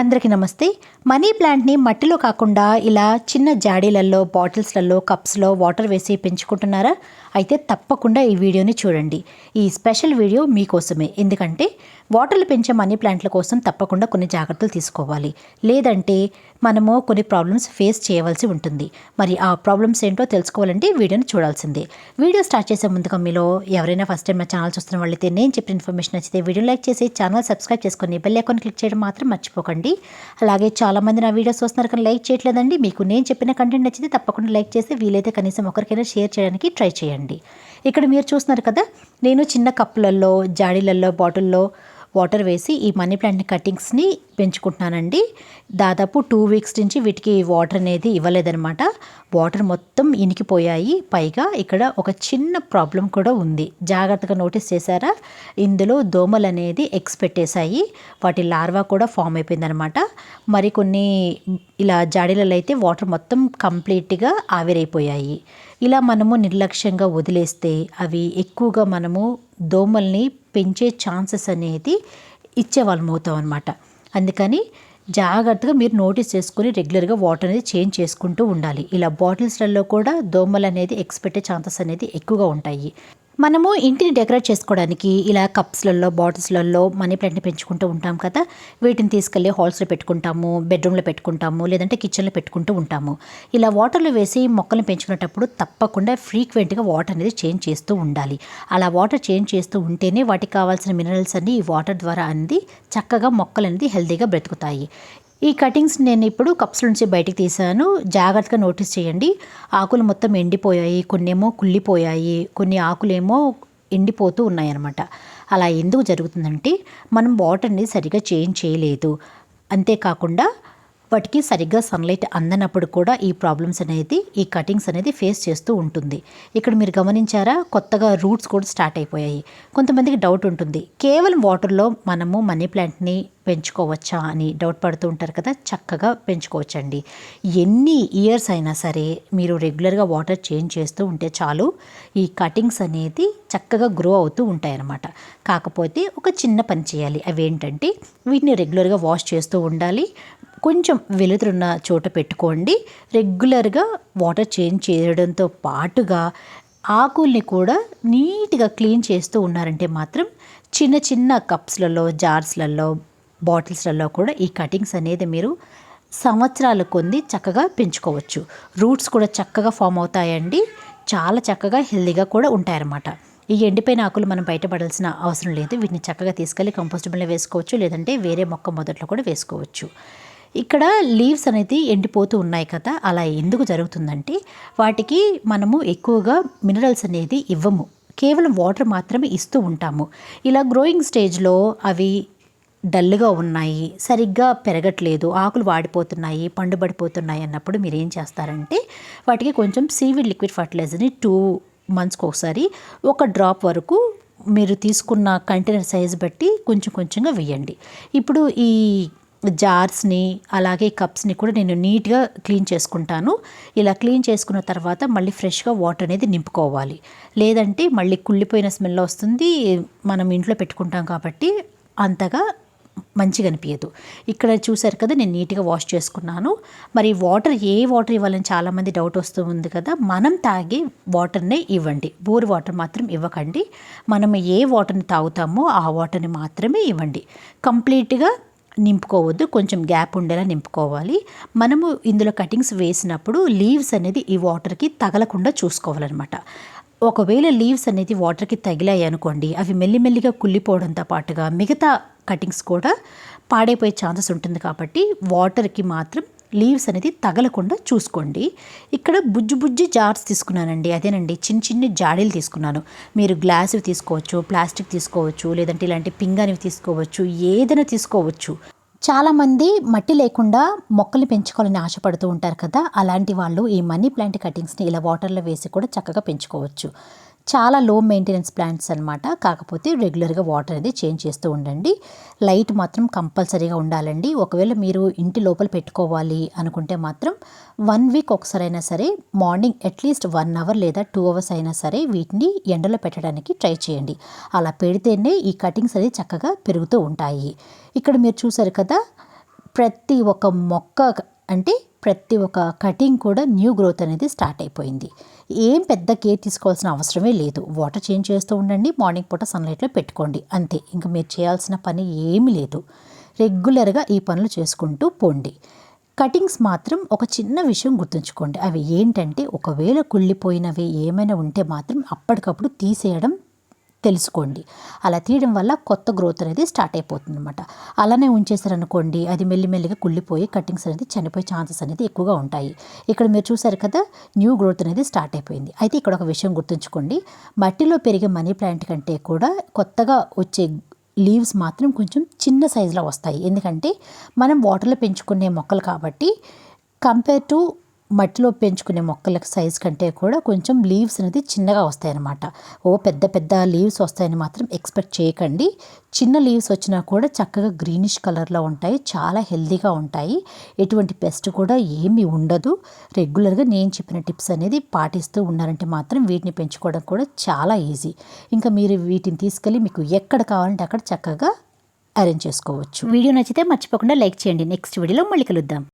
అందరికీ నమస్తే. మనీ ప్లాంట్ని మట్టిలో కాకుండా ఇలా చిన్న జాడీలలో బాటిల్స్లలో కప్స్లో వాటర్ వేసి పెంచుకుంటున్నారా? అయితే తప్పకుండా ఈ వీడియోని చూడండి. ఈ స్పెషల్ వీడియో మీకోసమే. ఎందుకంటే వాటర్లు పెంచే మనీ ప్లాంట్ల కోసం తప్పకుండా కొన్ని జాగ్రత్తలు తీసుకోవాలి. లేదంటే మనము కొన్ని ప్రాబ్లమ్స్ ఫేస్ చేయవలసి ఉంటుంది. మరి ఆ ప్రాబ్లమ్స్ ఏంటో తెలుసుకోవాలంటే వీడియోని చూడాల్సిందే. వీడియో స్టార్ట్ చేసే ముందుగా మీలో ఎవరైనా ఫస్ట్ టైం నా ఛానల్ చూస్తున్న వాళ్ళైతే నేను చెప్పిన ఇన్ఫర్మేషన్ నచ్చితే వీడియో లైక్ చేసి ఛానల్ సబ్స్క్రైబ్ చేసుకొని బెల్ ఐకాన్ క్లిక్ చేయడం మాత్రం మర్చిపోకండి. అలాగే చాలామంది నా వీడియోస్ వస్తున్నారు కానీ లైక్ చేయట్లేదండి. మీకు నేను చెప్పిన కంటెంట్ నచ్చితే తప్పకుండా లైక్ చేసి వీలైతే కనీసం ఒకరికైనా షేర్ చేయడానికి ట్రై చేయండి. ఇక్కడ మీరు చూస్తున్నారు కదా నేను చిన్న కప్పులలో జాడీలలో బాటిల్లో వాటర్ వేసి ఈ మనీ ప్లాంట్ కటింగ్స్ని పెంచుకుంటున్నానండి. దాదాపు టూ వీక్స్ నుంచి వీటికి వాటర్ అనేది ఇవ్వలేదనమాట వాటర్ మొత్తం ఇనికిపోయాయి. పైగా ఇక్కడ ఒక చిన్న ప్రాబ్లం కూడా ఉంది. జాగ్రత్తగా నోటీస్ చేశారా? ఇందులో దోమలు అనేది ఎగ్స్ పెట్టేశాయి. వాటి లార్వా కూడా ఫామ్ అయిపోయిందనమాట మరికొన్ని ఇలా జాడీలలో అయితే వాటర్ మొత్తం కంప్లీట్గా ఆవిరైపోయాయి. ఇలా మనము నిర్లక్ష్యంగా వదిలేస్తే అవి ఎక్కువగా మనము దోమల్ని పెంచే ఛాన్సెస్ అనేది ఇచ్చేవాళ్ళం అవుతాం అనమాట అందుకని జాగ్రత్తగా మీరు నోటీస్ చేసుకుని రెగ్యులర్గా వాటర్ అనేది చేంజ్ చేసుకుంటూ ఉండాలి. ఇలా బాటిల్స్లలో కూడా దోమలు అనేది ఎక్స్పెక్టే ఛాన్సెస్ అనేది ఎక్కువగా ఉంటాయి. మనము ఇంటిని డెకరేట్ చేసుకోవడానికి ఇలా కప్స్లలో బాటిల్స్లలో మనీ ప్లాంట్ని పెంచుకుంటూ ఉంటాం కదా వీటిని తీసుకెళ్ళి హాల్స్లో పెట్టుకుంటాము బెడ్రూమ్లో పెట్టుకుంటాము లేదంటే కిచెన్లో పెట్టుకుంటూ ఉంటాము. ఇలా వాటర్లో వేసి మొక్కలను పెంచుకునేటప్పుడు తప్పకుండా ఫ్రీక్వెంట్గా వాటర్ అనేది చేంజ్ చేస్తూ ఉండాలి. అలా వాటర్ చేంజ్ చేస్తూ ఉంటేనే వాటికి కావాల్సిన మినరల్స్ అన్ని ఈ వాటర్ ద్వారా అనేది చక్కగా మొక్కలు అనేది హెల్తీగా బ్రతుకుతాయి. ఈ కటింగ్స్ నేను ఇప్పుడు కప్స్ నుంచి బయటికి తీసాను. జాగ్రత్తగా నోటీస్ చేయండి. ఆకులు మొత్తం ఎండిపోయాయి. కొన్నేమో కుళ్ళిపోయాయి. కొన్ని ఆకులేమో ఎండిపోతూ ఉన్నాయన్నమాట. అలా ఎందుకు జరుగుతుందంటే మనం వాటర్ని సరిగా చేంజ్ చేయలేదు. అంతేకాకుండా వాటికి సరిగ్గా సన్లైట్ అందనప్పుడు కూడా ఈ ప్రాబ్లమ్స్ అనేది ఈ కటింగ్స్ అనేది ఫేస్ చేస్తూ ఉంటుంది. ఇక్కడ మీరు గమనించారా? కొత్తగా రూట్స్ కూడా స్టార్ట్ అయిపోయాయి. కొంతమందికి డౌట్ ఉంటుంది. కేవలం వాటర్లో మనము మనీ ప్లాంట్ని పెంచుకోవచ్చా అని డౌట్ పడుతూ ఉంటారు కదా? చక్కగా పెంచుకోవచ్చండి. ఎన్ని ఇయర్స్ అయినా సరే మీరు రెగ్యులర్గా వాటర్ చేంజ్ చేస్తూ ఉంటే చాలు ఈ కటింగ్స్ అనేది చక్కగా గ్రో అవుతూ ఉంటాయన్నమాట. కాకపోతే ఒక చిన్న పని చేయాలి. అవి ఏంటంటే వీటిని రెగ్యులర్గా వాష్ చేస్తూ ఉండాలి. కొంచెం వెలుతురున్న చోట పెట్టుకోండి. రెగ్యులర్గా వాటర్ చేంజ్ చేయడంతో పాటుగా ఆకుల్ని కూడా నీట్గా క్లీన్ చేస్తూ ఉన్నారంటే మాత్రం చిన్న చిన్న కప్స్లలో జార్స్లలో బాటిల్స్లలో కూడా ఈ కటింగ్స్ అనేది మీరు సంవత్సరాల కొంది చక్కగా పెంచుకోవచ్చు. రూట్స్ కూడా చక్కగా ఫామ్ అవుతాయండి. చాలా చక్కగా హెల్దీగా కూడా ఉంటాయన్నమాట. ఈ ఎండిపోయిన ఆకులు మనం బయటపడాల్సిన అవసరం లేదు. వీటిని చక్కగా తీసుకెళ్ళి కంపోస్టబుల్ని వేసుకోవచ్చు. లేదంటే వేరే మొక్క మొదట్లో కూడా వేసుకోవచ్చు. ఇక్కడ లీవ్స్ అనేది ఎండిపోతూ ఉన్నాయి కదా అలా ఎందుకు జరుగుతుందంటే వాటికి మనము ఎక్కువగా మినరల్స్ అనేది ఇవ్వము. కేవలం వాటర్ మాత్రమే ఇస్తూ ఉంటాము. ఇలా గ్రోయింగ్ స్టేజ్లో అవి డల్గా ఉన్నాయి సరిగ్గా పెరగట్లేదు ఆకులు వాడిపోతున్నాయి పండుబడిపోతున్నాయి అన్నప్పుడు మీరు ఏం చేస్తారంటే వాటికి కొంచెం సీవిడ్ లిక్విడ్ ఫర్టిలైజర్ని టూ మంత్స్కి ఒకసారి ఒక డ్రాప్ వరకు మీరు తీసుకున్న కంటైనర్ సైజ్ బట్టి కొంచెం కొంచెంగా వేయండి. ఇప్పుడు ఈ జార్స్ని అలాగే కప్స్ని కూడా నేను నీట్గా క్లీన్ చేసుకుంటాను. ఇలా క్లీన్ చేసుకున్న తర్వాత మళ్ళీ ఫ్రెష్గా వాటర్ అనేది నింపుకోవాలి. లేదంటే మళ్ళీ కుళ్ళిపోయిన స్మెల్ వస్తుంది మనం ఇంట్లో పెట్టుకుంటాం కాబట్టి అంతగా మంచిగా అనిపించదు ఇక్కడ చూసారు కదా నేను నీట్గా వాష్ చేసుకున్నాను. మరి వాటర్ ఏ వాటర్ ఇవ్వాలని చాలామంది డౌట్ వస్తూ ఉంది కదా మనం తాగే వాటర్నే ఇవ్వండి. బోర్ వాటర్ మాత్రం ఇవ్వకండి. మనం ఏ వాటర్ని తాగుతామో ఆ వాటర్ని మాత్రమే ఇవ్వండి. కంప్లీట్గా నింపుకోవద్దు కొంచెం గ్యాప్ ఉండేలా నింపుకోవాలి. మనము ఇందులో కటింగ్స్ వేసినప్పుడు లీవ్స్ అనేది ఈ వాటర్కి తగలకుండా చూసుకోవాలన్నమాట. ఒకవేళ లీవ్స్ అనేది వాటర్కి తగిలాయి అనుకోండి అవి మెల్లిమెల్లిగా కుళ్ళిపోవడంతో పాటుగా మిగతా కటింగ్స్ కూడా పాడైపోయే ఛాన్సెస్ ఉంటుంది కాబట్టి వాటర్కి మాత్రం లీవ్స్ అనేది తగలకుండా చూసుకోండి. ఇక్కడ బుజ్జి బుజ్జి జార్స్ తీసుకున్నానండి అదేనండి చిన్న చిన్న జాడీలు తీసుకున్నాను. మీరు గ్లాసువి తీసుకోవచ్చు ప్లాస్టిక్ తీసుకోవచ్చు లేదంటే ఇలాంటి పింగానివి తీసుకోవచ్చు ఏదైనా తీసుకోవచ్చు. చాలామంది మట్టి లేకుండా మొక్కలు పెంచుకోవాలని ఆశపడుతూ ఉంటారు కదా. అలాంటి వాళ్ళు ఈ మనీ ప్లాంట్ కటింగ్స్ని ఇలా వాటర్లో వేసి కూడా చక్కగా పెంచుకోవచ్చు. చాలా లో మెయింటెనెన్స్ ప్లాంట్స్ అనమాట కాకపోతే రెగ్యులర్గా వాటర్ అనేది చేంజ్ చేస్తూ ఉండండి. లైట్ మాత్రం కంపల్సరీగా ఉండాలండి. ఒకవేళ మీరు ఇంటి లోపల పెట్టుకోవాలి అనుకుంటే మాత్రం వన్ వీక్ ఒకసారైనా సరే morning at least one hour లేదా టూ అవర్స్ అయినా సరే వీటిని ఎండలో పెట్టడానికి ట్రై చేయండి. అలా పెడితేనే ఈ కటింగ్స్ అనేది చక్కగా పెరుగుతూ ఉంటాయి. ఇక్కడ మీరు చూసారు కదా ప్రతి ఒక్క మొక్క అంటే ప్రతి ఒక్క కటింగ్ కూడా న్యూ గ్రోత్ అనేది స్టార్ట్ అయిపోయింది. ఏం పెద్ద కేర్ తీసుకోవాల్సిన అవసరమే లేదు. వాటర్ చేంజ్ చేస్తూ ఉండండి మార్నింగ్ పూట సన్లైట్లో పెట్టుకోండి. అంతే ఇంకా మీరు చేయాల్సిన పని ఏమీ లేదు. రెగ్యులర్గా ఈ పనులు చేసుకుంటూ పోండి. కటింగ్స్ మాత్రం ఒక చిన్న విషయం గుర్తుంచుకోండి. అవి ఏంటంటే ఒకవేళ కుళ్ళిపోయినవి ఏమైనా ఉంటే మాత్రం అప్పటికప్పుడు తీసేయడం తెలుసుకోండి. అలా తీయడం వల్ల కొత్త గ్రోత్ అనేది స్టార్ట్ అయిపోతుంది అనమాట అలానే ఉంచేసారనుకోండి అది మెల్లిమెల్లిగా కుళ్ళిపోయి కటింగ్స్ అనేది చనిపోయే ఛాన్సెస్ అనేది ఎక్కువగా ఉంటాయి. ఇక్కడ మీరు చూసారు కదా న్యూ గ్రోత్ అనేది స్టార్ట్ అయిపోయింది. అయితే ఇక్కడ ఒక విషయం గుర్తుంచుకోండి. మట్టిలో పెరిగే మనీ ప్లాంట్ కంటే కూడా కొత్తగా వచ్చే లీవ్స్ మాత్రం కొంచెం చిన్న సైజులో వస్తాయి. ఎందుకంటే మనం వాటర్లో పెంచుకునే మొక్కలు కాబట్టి కంపేర్ టు మట్టిలో పెంచుకునే మొక్కలకు సైజ్ కంటే కూడా కొంచెం లీవ్స్ అనేది చిన్నగా వస్తాయన్నమాట. ఓ పెద్ద పెద్ద లీవ్స్ వస్తాయని మాత్రం ఎక్స్పెక్ట్ చేయకండి. చిన్న లీవ్స్ వచ్చినా కూడా చక్కగా గ్రీనిష్ కలర్లో ఉంటాయి చాలా హెల్దీగా ఉంటాయి. ఎటువంటి పెస్ట్ కూడా ఏమీ ఉండదు. రెగ్యులర్గా నేను చెప్పిన టిప్స్ అనేది పాటిస్తూ ఉన్నారంటే మాత్రం వీటిని పెంచుకోవడం కూడా చాలా ఈజీ ఇంకా మీరు వీటిని తీసుకెళ్ళి మీకు ఎక్కడ కావాలంటే అక్కడ చక్కగా అరేంజ్ చేసుకోవచ్చు. వీడియో నచ్చితే మర్చిపోకుండా లైక్ చేయండి. నెక్స్ట్ వీడియోలో మళ్ళీ కలుద్దాం.